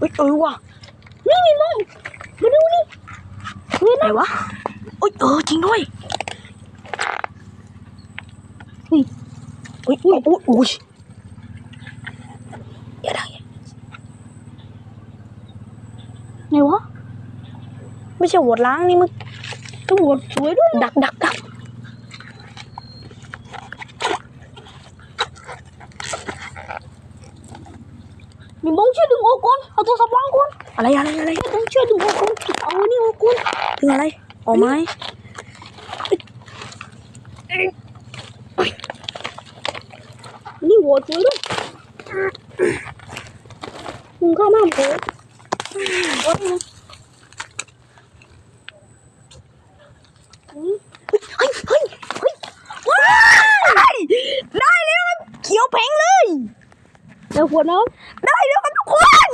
เฮ้ยเออว่ะนี่นี่เลยมาดูนี่นี่ไหนวะเอ้ยเออจริงด้วยนี่อุ้ยอุ้ยอุ้ยอุ้ยอย่าดังอย่าไหนวะไม่ใช่หัวล้างนี่มึงต้องหัวสวยด้วยดักดักดัก Mình bóng chưa đừng ô con, ờ, ở tôi sắp bóng con. Ở đây, ở đây, ở đây. Bóng chưa đừng ô con, ở đây ô con. Đừng ở đây, ở luôn. Không có dulu. Enggak mampu. Buat เขียวแผงเลยเดี๋ยวหัวน้ำได้แล้วกันทุกคน